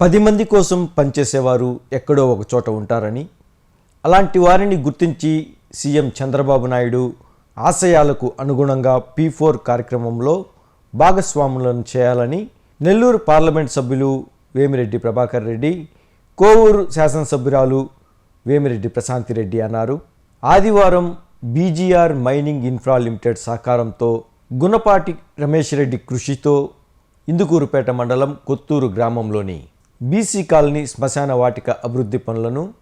పది మంది కోసం పనిచేసేవారు ఎక్కడో ఒక చోట ఉంటారని అలాంటి వారిని గుర్తించి సీఎం చంద్రబాబు నాయుడు ఆశయాలకు అనుగుణంగా పీ ఫోర్ కార్యక్రమంలో భాగస్వాములను చేయాలని నెల్లూరు పార్లమెంట్ సభ్యులు వేమిరెడ్డి ప్రభాకర్ రెడ్డి కోవూరు శాసనసభ్యురాలు వేమిరెడ్డి ప్రశాంతిరెడ్డి అన్నారు. ఆదివారం బీజీఆర్ మైనింగ్ ఇన్ఫ్రా లిమిటెడ్ సహకారంతో గుణపాటి రమేష్ రెడ్డి కృషితో ఇందుకూరుపేట మండలం కొత్తూరు గ్రామంలోని బీసీ కాలనీ శ్మశాన వాటిక అభివృద్ధి పనులను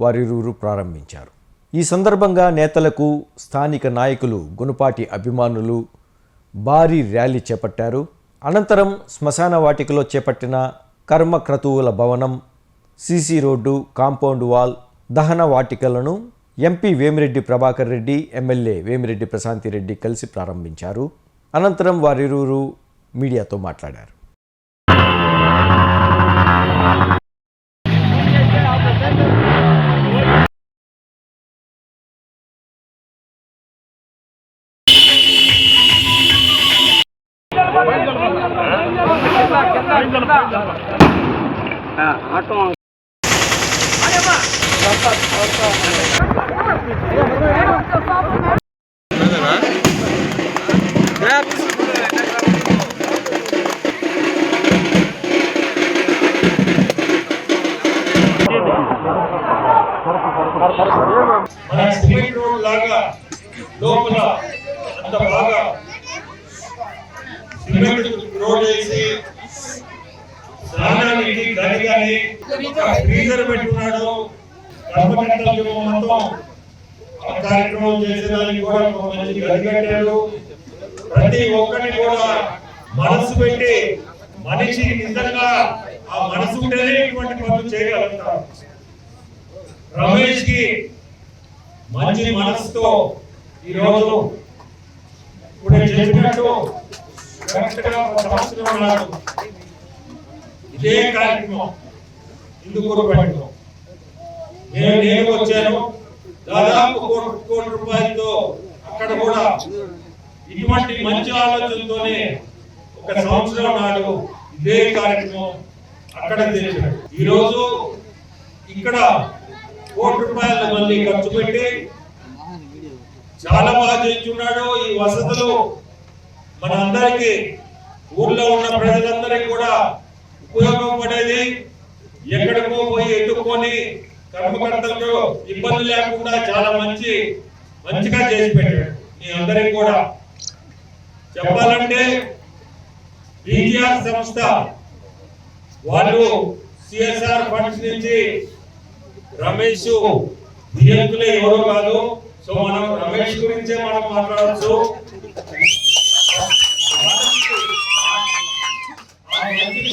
వారిరువురు ప్రారంభించారు. ఈ సందర్భంగా నేతలకు స్థానిక నాయకులు గుణపాటి అభిమానులు భారీ ర్యాలీ చేపట్టారు. అనంతరం శ్మశాన వాటికలో చేపట్టిన కర్మ క్రతువుల భవనం సీసీ రోడ్డు కాంపౌండ్ వాల్ దహన వాటికలను ఎంపీ వేమిరెడ్డి ప్రభాకర్ రెడ్డి ఎమ్మెల్యే వేమిరెడ్డి ప్రశాంతిరెడ్డి కలిసి ప్రారంభించారు. అనంతరం వారిరువురు మీడియాతో మాట్లాడారు. ஆட்டம் Yeah, మన సిమెంట్ రూమ్ లాగా లోపల అంత బాగా సిమెంట్ రోడ్ వేసి స్నానానికి గది ఫ్రీజర్ పెట్టుకున్నాడు కర్మకట్టలు మొత్తం కార్యక్రమం చేసేదానికి కూడా మంచి గదిగట్టాడు ప్రతి ఒక్కరిని కూడా మనసు పెట్టి మనిషి నిజంగా ఆ మనసు ఉంటేనే ఇటువంటి పనులు చేయగలుగుతారు రమేష్కి మంచి మనసుతో ఈరోజు ఇప్పుడు చెప్పినట్టు సంవత్సరం ఉన్నాడు ఇదే కార్యక్రమం ఇందుకు పెట్టడం. నేను నేను వచ్చాను. దాదాపు కోటి కోటి రూపాయలతో అక్కడ కూడా ఇటువంటి మంచి ఆలోచనతోనే ఒక సంవత్సరం నాడు ఇదే కార్యక్రమం అక్కడ చేశాడు ఈరోజు ఇక్కడ కోటి రూపాయలు మళ్ళీ ఖర్చు పెట్టి చాలా బాగా చేయించున్నాడు. ఈ వసతులు మన అందరికీ ఊర్లో ఉన్న ప్రజలందరికీ కూడా ఉపయోగపడేది ఎక్కడికో పోయి ఎత్తుకొని కర్మకర్తలకు ఇబ్బంది లేకుండా చాలా మంచి మంచిగా చేసి పెట్టాడు. మీ అందరికి కూడా చెప్పాలంటే బీజీఆర్ సంస్థ వాళ్ళు సిఎస్ఆర్ ఫండ్స్ నుంచి రమేష్ బియ్యంకులే ఎవరో కాదు. సో మనం రమేష్ గురించే మనం మాట్లాడచ్చు.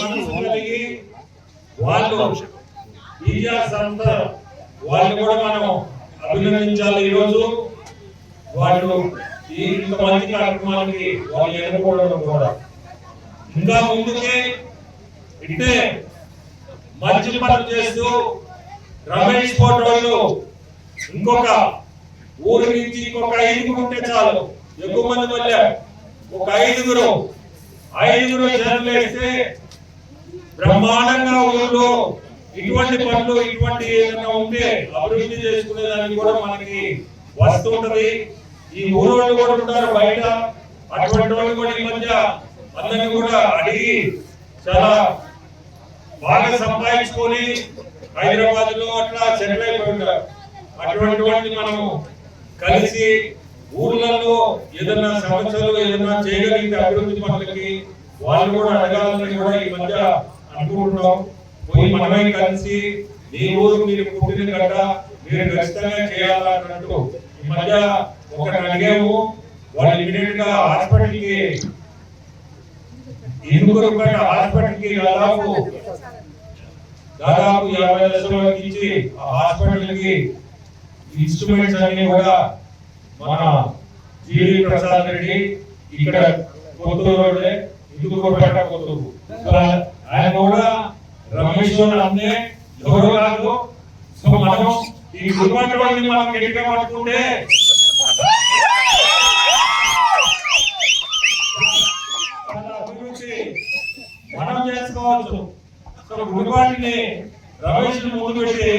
మనసు కలిగి వాళ్ళు ఈజా సంస్థ వాళ్ళు కూడా మనం అభినందించాలి ఈరోజు. వాళ్ళు ఈ ఇంత మంచి కార్యక్రమానికి వాళ్ళు ఎన్నుకోవడం కూడా. ఇంకా ముందుకే ఇట్టే మంచి పనులు చేస్తూ రమేష్ ఫోటోలు ఇంకొక ఊరి నుంచి ఇంకొక ఐదుగురు ఉంటే చాలు. ఎక్కువ మంది వల్ల. ఒక ఐదుగురు. ఐదుగురు జనం వేస్తే బ్రహ్మాండంగా ఊళ్ళో ఇటువంటి పనులు ఇటువంటి ఏదైనా ఉంటే అభివృద్ధి చేసుకునేదానికి కూడా మనకి వస్తుంటది ఈ ఊరు వాళ్ళు కూడా ఉంటారు బయట. అటువంటి వాళ్ళు కూడా ఈ మధ్య అందరిని కూడా అడిగి చాలా బాగా సంపాదించుకొని హైదరాబాద్లో అట్లా సెటిల్ అయిపోయింటారు అటువంటి వాటిని మనం కలిసి ఊర్లలో ఏదైనా సమస్యలు ఏదైనా చేయగలిగితే అభివృద్ధి పనులకి వాళ్ళు కూడా అడగాలని కూడా ఈ మధ్య అనుకుంటున్నాం. పోయి మనమే కలిసి మీ ఊరు మీరు పుట్టిన గడ్డ మీరు ఖచ్చితంగా చేయాలన్నట్టు ఈ మధ్య ఒకటి అడిగాము. వాళ్ళు ఇమీడియట్గా హాస్పిటల్కి ఇందుకుపేట హాస్పిటల్కి దాదాపు దాదాపు యాభై లక్షల వరకు ఇచ్చి హాస్పిటల్కి ఇన్స్ట్రుమెంట్స్ అన్ని కూడా మన జీవి ప్రసాద్ రెడ్డి ఇక్కడ కొత్తూరు రోడ్డే ఇందుకుపేట కొత్తూరు. ఆయన కూడా రమేశ్వర్ అన్నే ఎవరు కాదు. సో మనం ఈ గురుమంట వాళ్ళని మనం గట్టిగా పట్టుకుంటే మనం చేసుకోవచ్చు. సో గుడిపాటిని రమేష్ ముందు పెట్టి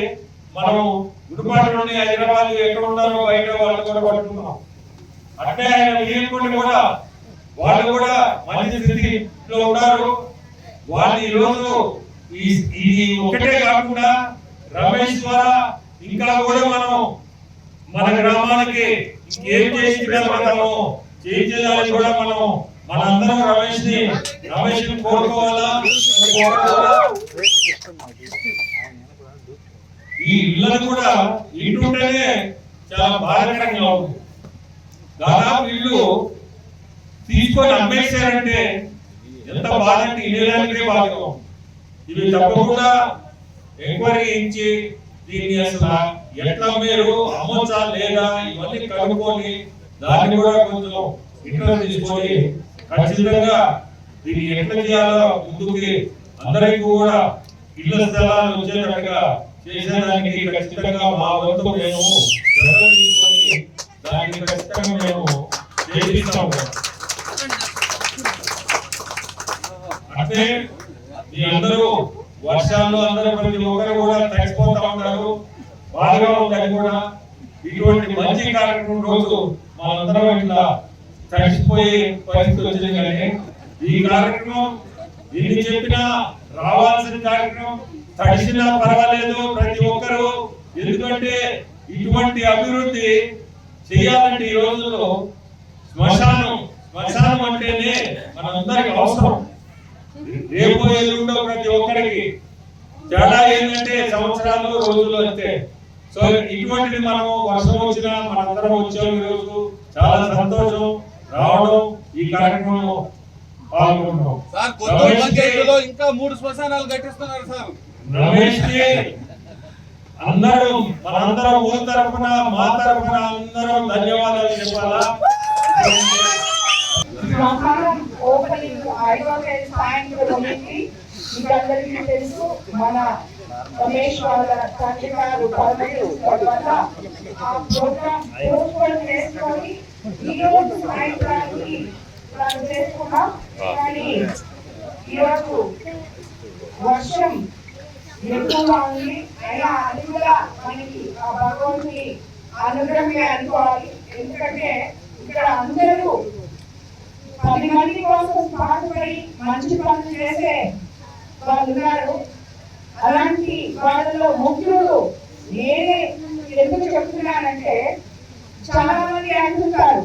మనం గుడిపాటిలోని హైదరాబాద్ ఎక్కడ ఉన్నారో బయట వాళ్ళు కూడా పట్టుకున్నాం అంటే ఆయన విజయపూడి కూడా వాళ్ళు కూడా మంచి స్థితిలో ఉన్నారు. వాళ్ళు ఈ రోజు ఇది ఒకటే కాకుండా రమేష్ ద్వారా ఇంకా కూడా మనం మన గ్రామానికి ఏం చేసినా మనము చేయించాలని కూడా మనం మనందరం రమేష్ని రమేష్ని కోరుకోవాలా? ఈ ఇళ్ళను కూడా ఇంటుంటేనే చాలా బాధాకరంగా ఉంది. దాదాపు ఇల్లు తీసుకొని అమ్మేశారంటే ఎంత బాధ అంటే ఇళ్ళకే బాధగా ఇవి తప్పకుండా ఎంక్వైరీ ఇచ్చి దీన్ని అసలు ఎట్లా మీరు అమ్మొచ్చా లేదా ఇవన్నీ కనుక్కొని దాన్ని కూడా కొంచెం ఇంట్లో తీసుకొని ఖచ్చితంగా దీన్ని ఎట్లా చేయాలో ముందుకి అందరికీ కూడా ఇళ్ళ స్థలాలు వచ్చేటట్టుగా చేసేదానికి ఖచ్చితంగా మా వంతు మేము శ్రద్ధ తీసుకొని దాన్ని ఖచ్చితంగా మేము చేపిస్తాము అంటే మీ అందరూ వర్షాల్లో అందరూ ప్రతి ఒక్కరు కూడా తడిసిపోతా ఉన్నారు బాగా ఉందని కూడా ఇటువంటి మంచి కార్యక్రమం రోజు మనందరం ఇట్లా తడిసిపోయే పరిస్థితి వచ్చింది కానీ ఈ కార్యక్రమం ఎన్ని చెప్పినా రావాల్సిన కార్యక్రమం తడిసినా పర్వాలేదు ప్రతి ఒక్కరు ఎందుకంటే ఇటువంటి అభివృద్ధి చేయాలంటే ఈ రోజుల్లో శ్మశానం శ్మశానం అంటేనే మనందరికి అవసరం. రేపు ఎల్లుండో ప్రతి ఒక్కరికి తేడా ఏంటంటే సంవత్సరాలు రోజులు అంతే. సో ఇటువంటిది మనం వర్షం వచ్చినా మనందరం వచ్చాం ఈ రోజు చాలా సంతోషం. రావడం ఈ కార్యక్రమం పంచాయతీలో ఇంకా మూడు శ్మశానాలు కట్టిస్తున్నారు సార్. రమేష్ అందరూ మనందరం ఊరి తరఫున మా తరఫున అందరం ధన్యవాదాలు చెప్పాలా? తెలుసు మన రమేష్ వాళ్ళ తండ్రి గారు పదమూడు వల్ల ఆ ప్రోగ్రామ్ పోస్ట్పోన్ చేసుకొని ఈ రోజు సాయంత్రానికి ప్లాన్ చేసుకున్నాం. కానీ ఈరోజు వర్షం ఎక్కువగా ఉంది అయినా అది కూడా మనకి ఆ భగవంతుని అనుగ్రహమే అనుకోవాలి ఎందుకంటే ఇక్కడ అందరూ పది మంది కోసం పాటుపడి మంచి పనులు చేసే వాళ్ళు ఉన్నారు అలాంటి వాళ్ళలో ముఖ్యులు నేనే ఎందుకు చెప్తున్నానంటే చాలా మంది అంటుంటారు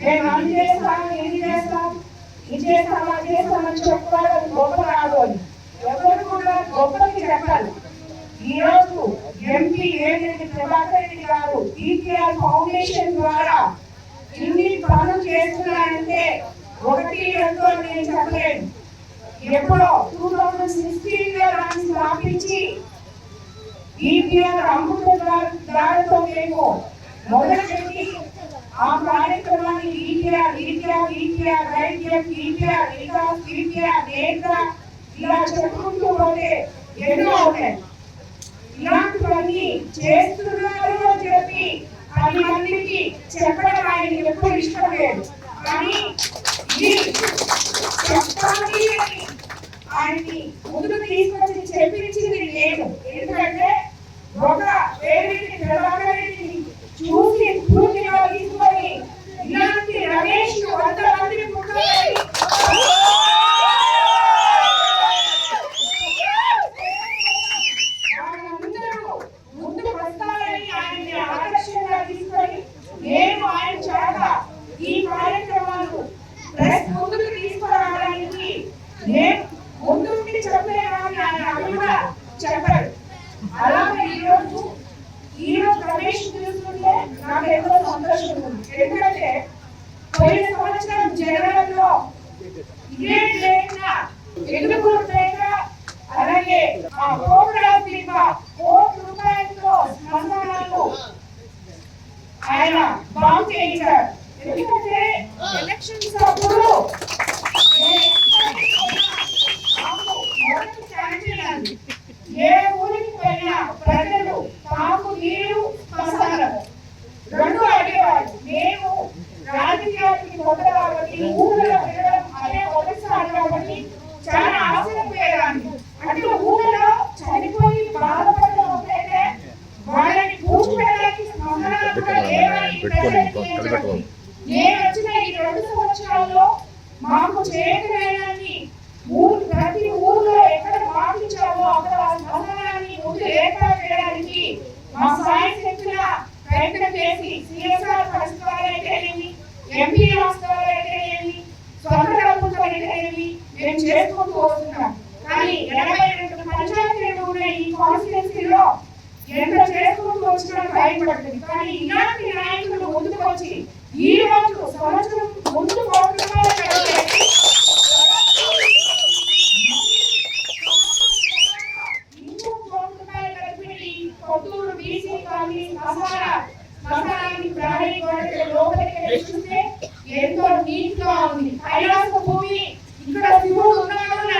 మేము అది చేస్తాం ఇది చేస్తాం ఇది చేస్తాం అది చేస్తామని చెప్పుకోవడం గొప్ప రాదు అని ఎవరు కూడా గొప్పకి చెప్పాలి. ఈ రోజు ఎంపీ ఏదైతే ప్రభాకర్ రెడ్డి గారు టీపీఆర్ ఫౌండేషన్ ద్వారా ఇన్ని పనులు చేస్తున్నారంటే ఒకటి రెండో నేను చెప్పలేను. ఎప్పుడో టూ థౌజండ్ సిక్స్టీన్లో దాన్ని స్థాపించి ఈపీఆర్ అమృత దారితో మేము మొదలుపెట్టి ఆ కార్యక్రమాన్ని ఈపీఆర్ ఈపీఆర్ ఈపీఆర్ రైట్యం ఈపీఆర్ వికాస్ ఈపీఆర్ నేత్ర ఇలా చెప్పుకుంటూ పోతే ఎన్నో ఉన్నాయి. ఇలాంటివన్నీ చేస్తున్నారు అని చెప్పి పది మందికి చెప్పడం ఆయనకి ఎప్పుడు ఇష్టం లేదు. కానీ ఇది చెప్పాలి అని ఆయన్ని ముందుకు తీసుకొచ్చి చెప్పించింది నేను ఎందుకంటే ఒక వేరేటి ప్రభాకరెడ్డిని చూసి పూర్తిగా తీసుకొని ఇలాంటి రమేష్ వంద మందిని పుట్టుకొని వాళ్ళందరూ ముందుకు వస్తారని ఆయన్ని ఆదర్శంగా తీసుకొని నేను ఆయన చేత ఈ కార్యక్రమాలు ప్రెస్ ముందుకు తీసుకురావడానికి నేను ముందుండి చెప్పలేమని ఆయన అవి కూడా చెప్పారు అలాగే ఈరోజు ఈరోజు రమేష్ చూస్తుంటే నాకు ఎంతో సంతోషం ఉంది ఎందుకంటే పోయిన సంవత్సరం జనవరిలో ఇదే లేక ఎందుకు లేక అలాగే ఆ ప్రోగ్రామ్ కింద కోటి రూపాయలతో స్పందనలు ఆయన బాంబ్ చేయించారు. ఎందుకంటే ఎలక్షన్స్ అప్పుడు ఏ ఊరికి పోయినా ప్రజలు తాకు నీరు శ్మశానం రెండు అడిగేవాడు మేము రాజకీయానికి కొత్త కాబట్టి ఊళ్ళో వెళ్ళడం అదే మొదటిసారి కాబట్టి చాలా ఆశ్చర్యపోయేదాన్ని. పెట్టుకోండి కలిపెట్టుకోండి ఈ రెండు సంవత్సరాల్లో మాకు చేయకరాయనాన్ని ఊరు ప్రతి ఊర్లో ఎక్కడ పాటించాలో అక్కడ సహాయాన్ని ముందు ఏర్పాటు మా సాయం శక్తుల ప్రయత్నం చేసి సిఎస్ఆర్ ఫండ్స్ ఎంపీ ద్వారా అయితేనేమి సొంత డబ్బులతో అయితేనేమి మేము చేసుకుంటూ వస్తున్నాం. కానీ ఎనభై రెండు పంచాయతీలు ఉన్న ఈ కాన్స్టిట్యున్సీలో. ఎంత చేసుకుంటూ వచ్చినా టైం కానీ ఇలాంటి నాయకులు ముందుకు వచ్చి ఈ రోజు సంవత్సరం ముందు ఎంతో నీట్గా ఉంది. కైలాస భూమి ఇక్కడ శివుడు ఉన్నాడు అని